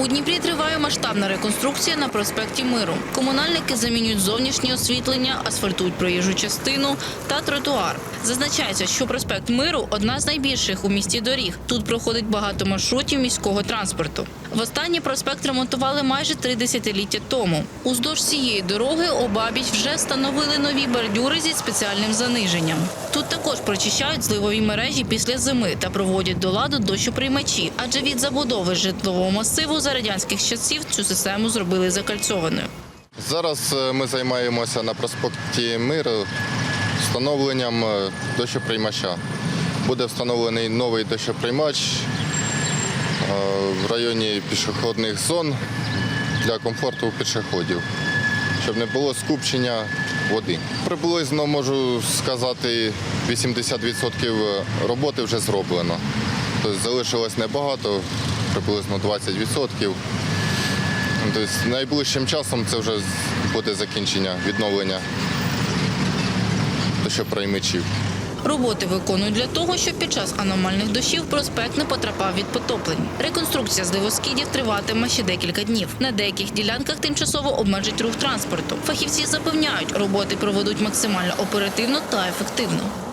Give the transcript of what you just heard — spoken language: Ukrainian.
У Дніпрі триває масштабна реконструкція на проспекті Миру. Комунальники замінюють зовнішнє освітлення, асфальтують проїжджу частину та тротуар. Зазначається, що проспект Миру одна з найбільших у місті доріг. Тут проходить багато маршрутів міського транспорту. Востаннє проспект ремонтували майже три десятиліття тому. Уздовж цієї дороги обабіч вже встановили нові бордюри зі спеціальним заниженням. Тут також прочищають зливові мережі після зими та проводять до ладу дощоприймачі, адже від забудови житлового масиву за радянських часів цю систему зробили закальцованою. Зараз е, ми займаємося на проспекті Миру встановленням е, дощоприймача. Буде встановлений новий дощоприймач е, в районі пішохідних зон для комфорту пішоходів, щоб не було скупчення води. Приблизно можу сказати, 80% роботи вже зроблено. Тобто залишилось небагато, приблизно 20%. Тобто найближчим часом це вже буде закінчення відновлення дощоприймачів. Роботи виконують для того, щоб під час аномальних дощів проспект не потрапав від потоплень. Реконструкція зливоскидів триватиме ще декілька днів. На деяких ділянках тимчасово обмежить рух транспорту. Фахівці запевняють, роботи проведуть максимально оперативно та ефективно.